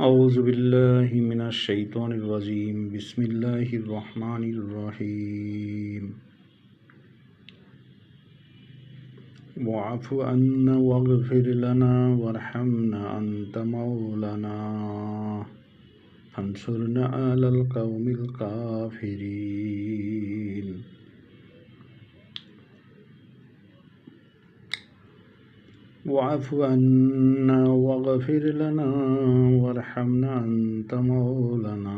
أعوذ بالله من الشيطان الرجيم. بسم الله الرحمن الرحيم. واعف عنا واغفر لنا وارحمنا أنت مولانا. فانصرنا على القوم الكافرين. واعف عنا واغفر لنا وارحمنا أنت مولانا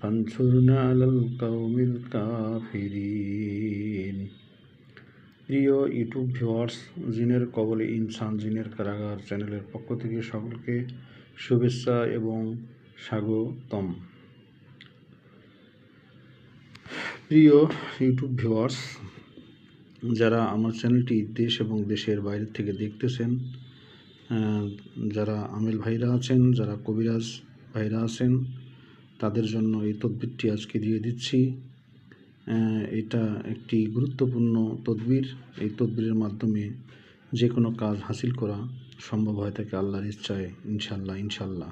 فانصرنا على القوم الكافرين প্রিয় YouTube viewers জিনের কবলে ইনসান জিনের কারাগার চ্যানেলের পক্ষ থেকে সকলকে শুভেচ্ছা এবং স্বাগতম প্রিয় ইউটিউব ভিউয়ার্স যারা আমার চ্যানেলটি দেশ এবং দেশের বাইরে থেকে দেখতেছেন যারা আমেল ভাইরা আছেন, যারা কবিরাজ ভাইরা আছেন, তাদের জন্য এই তদবিরটি আজকে দিয়ে দিচ্ছি। এটা একটি গুরুত্বপূর্ণ তদবির। এই তদবিরের মাধ্যমে যে কোনো কাজ হাসিল করা সম্ভব হয় থাকে আল্লাহর ইচ্ছায় ইনশাল্লাহ ইনশাল্লাহ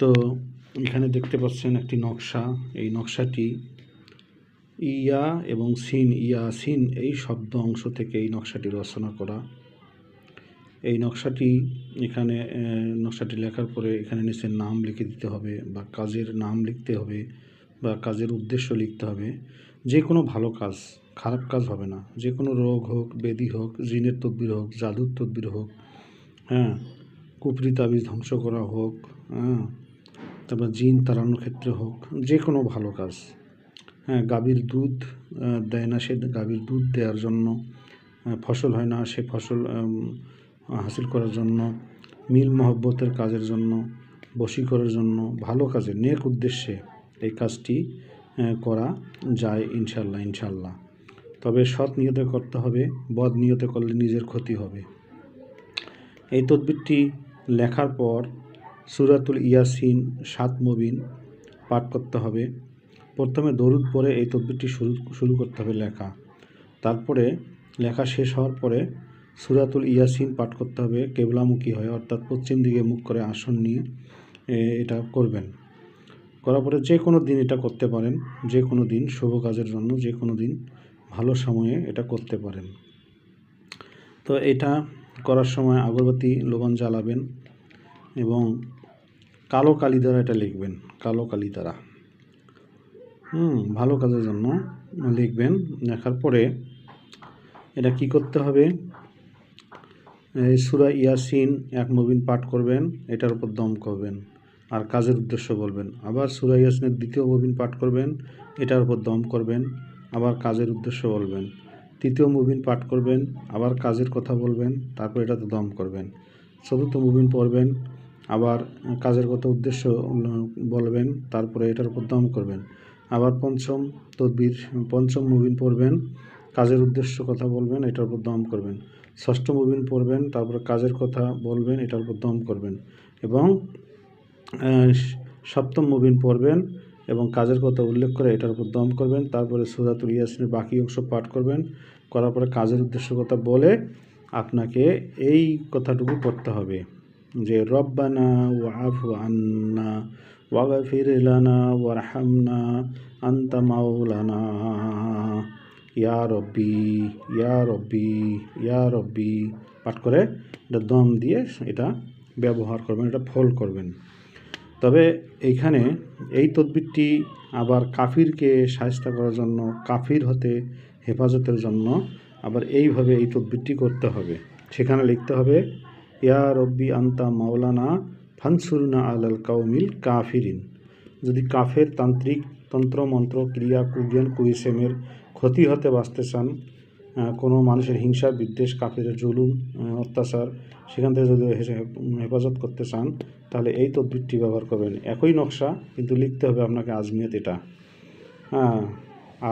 তো এখানে দেখতে পাচ্ছেন একটি নকশা। এই নকশাটি ইয়া এবং সিন, ইয়া, সিন এই শব্দ অংশ থেকে এই নকশাটি রচনা করা। এই নকশাটি এখানে নকশাটি লেখার পরে এখানে নিচে নাম লিখে দিতে হবে বা কাজের নাম লিখতে হবে বা কাজের উদ্দেশ্য লিখতে হবে। যে কোনো ভালো কাজ, খারাপ কাজ হবে না। যে কোনো রোগ হোক বেদি হোক, জিনের তদ্বির হোক, জাদুর তদ্বির হোক হ্যাঁ কুপরি তাবিজ ধ্বংস করা হোক হ্যাঁ তারপর জিন তাড়ানোর ক্ষেত্রে হোক যে কোনো ভালো কাজ। হ্যাঁ গাভীর দুধ দেয় না সে গাভীর দুধ দেওয়ার জন্য ফসল হয় না সে ফসল হাসিল করার জন্য, মিল মহব্বতের কাজের জন্য, বশী করার জন্য, ভালো কাজে, নেক উদ্দেশ্যে এই কাজটি করা যায় ইনশাল্লাহ ইনশাল্লাহ তবে সৎ নিয়তে করতে হবে, বদ নিয়তে করলে নিজের ক্ষতি হবে। এই তদবিরটি লেখার পর সুরাতুল ইয়াসিন সাত মবিন পাঠ করতে হবে। প্রথমে দরুদ পরে এই তদবিরটি শুরু শুরু করতে হবে লেখা। তারপরে লেখা শেষ হওয়ার পরে সুরাতুল ইয়াসিন পাঠ করতে হবে, কেবলামুখী হয়ে, অর্থাৎ পশ্চিম দিকে মুখ করে আসন নিয়ে এটা করবেন। করার পরে যে কোনো দিন এটা করতে পারেন, যে কোনো দিন শুভ কাজের জন্য যে কোনো দিন ভালো সময়ে এটা করতে পারেন। তো এটা করার সময় আগরবাতি লোবান জ্বালাবেন এবং কালো কালি দ্বারা এটা লিখবেন, কালো কালি দ্বারা। হুম, ভালো কাজের জন্য লিখবেন। লেখার পরে এটা কি করতে হবে? সুরা ইয়াসিন এক মুবিন পাঠ করবেন, এটার উপর দম করবেন আর কাজের উদ্দেশ্য বলবেন। আবার সুরা ইয়াসিনের দ্বিতীয় মুবিন পাঠ করবেন, এটার উপর দম করবেন, আবার কাজের উদ্দেশ্য বলবেন। তৃতীয় মুভিন পাঠ করবেন, আবার কাজের কথা বলবেন, তারপর এটাতে দম করবেন। চতুর্থ মুভিন পড়বেন, আবার কাজের কথা উদ্দেশ্য বলবেন, তারপরে এটার উপর দম করবেন। আবার পঞ্চম তদবির, পঞ্চম মুবিন পড়বেন, কাজের উদ্দেশ্য কথা বলবেন, এটার উপর দম করবেন। ষষ্ঠ মুবিন পড়বেন, তারপর কাজের কথা বলবেন, এটার উপর দম করবেন। এবং সপ্তম মুবিন পড়বেন এবং কাজের কথা উল্লেখ করে এটার উপর দম করবেন, তারপরে সুরাতুল ইয়াসিনের বাকি অংশ পাঠ করবেন, করার পরে কাজের উদ্দেশ্য কথা বলে আপনাকে এই কথাটুকু করতে হবে। যে, রব্বানা ওয়াফু আন্না ওয়াগফির লানা ওয়ারহামনা আন্তা মাওলানা ইয়া রব্বি ইয়া রব্বি ইয়া রব্বি পাঠ করে এটা দম দিয়ে এটা ব্যবহার করবেন, এটা ফল করবেন। তবে এইখানে এই তদবিরটি আবার কাফিরকে সাহায্য করার জন্য, কাফির হতে হেফাজতের জন্য আবার এইভাবে এই তদবিরটি করতে হবে। সেখানে লিখতে হবে, ইয়া রব্বি আন্তা মাওলানা ফানসুরনা আলাল কাউমিল কাফিরিন। যদি কাফের তান্ত্রিক তন্ত্র মন্ত্র ক্রিয়া কুজ্ঞান কুইসেমের ক্ষতি হতে বাঁচতে চান কোনো মানুষের হিংসা, বিদ্বেষ কাফের জুলুম অত্যাচার, সেখান থেকে যদি হেফাজত করতে চান, তাহলে এই তদবিরটি ব্যবহার করবেন। একই নকশা, কিন্তু লিখতে হবে আপনাকে আজমিয়ত এটা। হ্যাঁ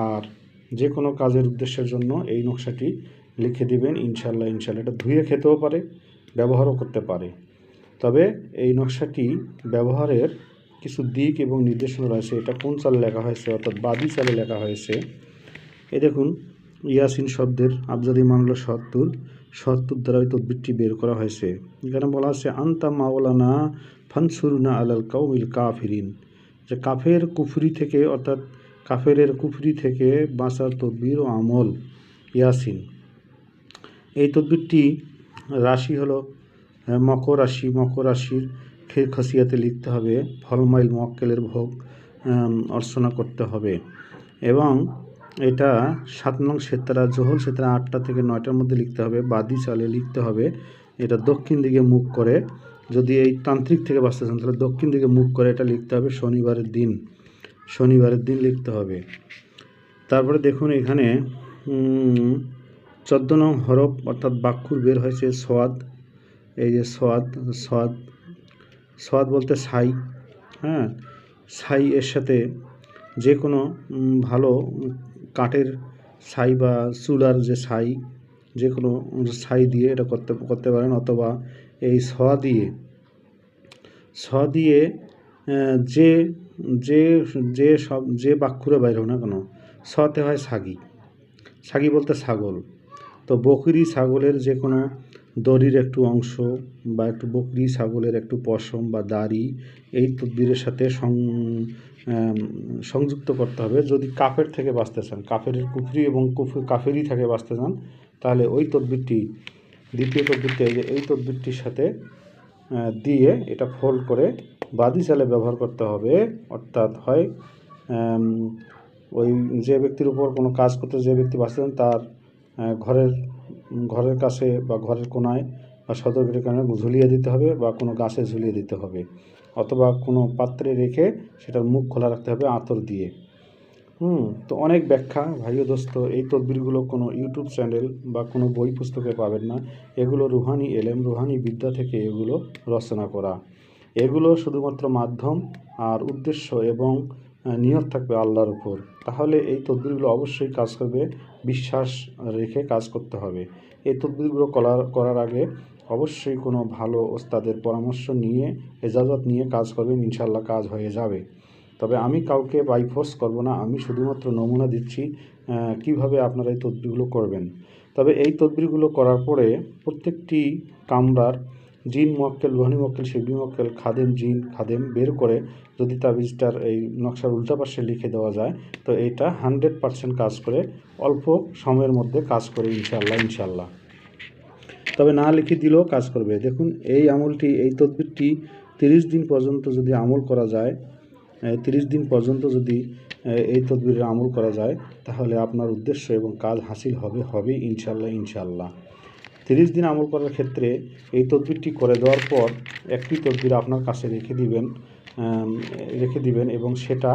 আর যে কোনো কাজের উদ্দেশ্যের জন্য এই নকশাটি লিখে দিবেন ইনশাল্লাহ ইনশাল্লাহ এটা ধুয়ে খেতেও পারে, ব্যবহারও করতে পারে। তবে এই নকশাটি ব্যবহারের কিছু দিক এবং নির্দেশনা রয়েছে। এটা কোন চালে লেখা হয়েছে অর্থাৎ বাদি চালে লেখা হয়েছে? এ দেখুন, ইয়াসিন শব্দের আবজাদি মানল সত্তর শর্তের দ্বারা ওই তদবিরটি বের করা হয়েছে। এখানে বলা আছে, আন্তা মাওলানা ফানসুরুনা আলাল কাউমিল কাফিরিন। যে কাফের কুফরি থেকে, অর্থাৎ কাফেরের কুফরি থেকে বাঁচার তদবির ও আমল ইয়াসিন। এই তদবিরটি রাশি হলো মকর রাশি, মকর রাশির খে খসিয়াতে লিখতে হবে, ফলমাইল মক্কেলের ভোগ অর্চনা করতে হবে। এবং এটা সাত নং সেতারা, জোহল সেতারা আটটা থেকে নয়টার মধ্যে লিখতে হবে, বাদি চালে লিখতে হবে। এটা দক্ষিণ দিকে মুখ করে, যদি এই তান্ত্রিক থেকে বাঁচতে চান, তাহলে দক্ষিণ দিকে মুখ করে এটা লিখতে হবে, শনিবারের দিন। শনিবারের দিন লিখতে হবে। তারপরে দেখুন এখানে চোদ্দ নং হরফ অর্থাৎ বাক্ষুর বের হয়েছে সোয়াদ। এই যে সোয়াদ সোয়াদ সোয়াদ বলতে সাই হ্যাঁ? ছাই এর সাথে যে কোনো ভালো কাঠের ছাই বা চুলার যে ছাই যে কোনো ছাই দিয়ে এটা করতে করতে পারেন অথবা এই স দিয়ে। স দিয়ে যে যে যে সব, যে বাক্ষুরে বাইর না কেন, সতে হয় ছাগি ছাগি বলতে ছাগল। তো বকরি ছাগলের যে কোনো দড়ির একটু অংশ বা একটু বকরি, ছাগলের একটু পশম বা দাড়ি, এই তদবিরের সাথে সং সংযুক্ত করতে হবে। যদি কাফের থেকে বাঁচতে চান কাফের কুফরি এবং কুফরি, কাফেরই থেকে বাঁচতে চান, তাহলে ওই তদবিরটি, দ্বিতীয় তদবিরটি, এই তদবিরটির সাথে দিয়ে এটা ফোল্ড করে বাদি চালে ব্যবহার করতে হবে। অর্থাৎ হয় ওই যে ব্যক্তির উপর কোনো কাজ করতে যে ব্যক্তি বাঁচতেন তার ঘরের ঘরের কাছে বা ঘরের কোনায় বা সতর্কের কারণে ঝুলিয়ে দিতে হবে বা কোনো গাছে ঝুলিয়ে দিতে হবে। অথবা কোনো পাত্রে রেখে সেটার মুখ খোলা রাখতে হবে আতর দিয়ে। হুম, তো অনেক ব্যাখ্যা। ভাই ও দোস্ত, এই তদবিরগুলো কোনো ইউটিউব চ্যানেল বা কোনো বই পুস্তকে পাবেন না। এগুলো রুহানি এলেম, রুহানি বিদ্যা থেকে এগুলো রচনা করা। এগুলো শুধুমাত্র মাধ্যম আর উদ্দেশ্য এবং নিয়ত থাকবে আল্লাহর উপর। তাহলে এই তদবিরগুলো অবশ্যই কাজ করবে, বিশ্বাস রেখে কাজ করতে হবে। এই তদবিরগুলো করার করার আগে অবশ্যই কোনো ভালো ওস্তাদের পরামর্শ নিয়ে, এজাজত নিয়ে কাজ করবেন ইনশাল্লাহ কাজ হয়ে যাবে। তবে আমি কাউকে বাই ফোর্স করব না, আমি শুধুমাত্র নমুনা দিচ্ছি কীভাবে আপনারা এই তদবিরগুলো করবেন। তবে এই তদবিরগুলো করার পরে প্রত্যেকটি কামরার জিন মক্কেল রুহানি মক্কেল শিবলি মক্কেল খাদেম জিন, খাদেম বের করে যদি তাবিজটার এই নকশার উল্টা পাশে লিখে দেওয়া যায়, তো এটা হান্ড্রেড পার্সেন্ট কাজ করে, অল্প সময়ের মধ্যে কাজ করে ইনশাল্লাহ ইনশাল্লাহ তবে না লিখে দিলেও কাজ করবে। দেখুন, এই আমলটি, এই তদবিরটি তিরিশ দিন পর্যন্ত যদি আমল করা যায় তিরিশ দিন পর্যন্ত যদি এই তদবিরের আমল করা যায়, তাহলে আপনার উদ্দেশ্য এবং কাজ হাসিল হবে হবে ইনশাল্লাহ ইনশাল্লাহ তিরিশ দিন আমল করার ক্ষেত্রে এই তদবিরটি করে দেওয়ার পর একটি তদবির আপনার কাছে রেখে দিবেন রেখে দিবেন এবং সেটা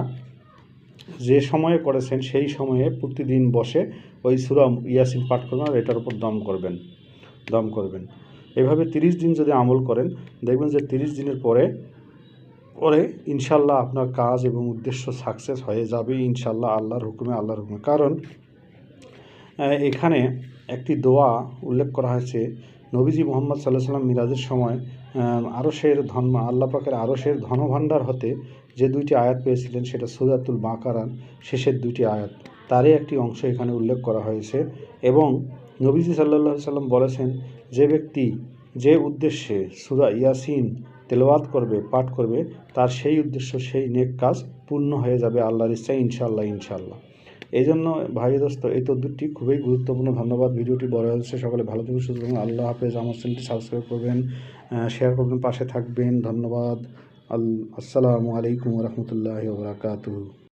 যে সময়ে করেছেন সেই সময়ে প্রতিদিন বসে ওই সুরা ইয়াসিন পাঠ করবেন আর এটার উপর দম করবেন দম করবেন। এভাবে তিরিশ দিন যদি আমল করেন, দেখবেন যে তিরিশ দিনের পরে পরে ইনশাল্লাহ আপনার কাজ এবং উদ্দেশ্য সাকসেস হয়ে যাবে ইনশাল্লাহ আল্লাহর হুকুমে আল্লাহর হুকুমে। কারণ এখানে একটি দোয়া উল্লেখ করা হয়েছে। নবীজি মোহাম্মদ সাল্লাহ সাল্লাম মিরাজের সময় আরশের ধন, আল্লাহ পাকের আরশের ধনভাণ্ডার হতে যে দুইটি আয়াত পেয়েছিলেন সেটা সুরাতুল বাকারান শেষের দুইটি আয়াত, তারই একটি অংশ এখানে উল্লেখ করা হয়েছে এবং নবীজি সাল্লাহ সাল্লাম বলেছেন, যে ব্যক্তি যে উদ্দেশ্যে সুরা ইয়াসিন তেলাওয়াত করবে, পাঠ করবে, তার সেই উদ্দেশ্য, সেই নেক কাজ পূর্ণ হয়ে যাবে আল্লাহর ইচ্ছায় ইনশাল্লাহ ইনশাল্লাহ এই জন্য ভাই দোস্ত, এই তদ্বিরটি খুবই গুরুত্বপূর্ণ। ধন্যবাদ, ভিডিওটি বড় হচ্ছে সকলে ভালো থাকুন সুস্থ থাকুন আল্লাহ হাফেজ, আমার চ্যানেলটি সাবস্ক্রাইব করবেন শেয়ার করবেন, পাশে থাকবেন। ধন্যবাদ। আল, আসসালামু আলাইকুম রহমতুল্লাহ বরাকাতুহ।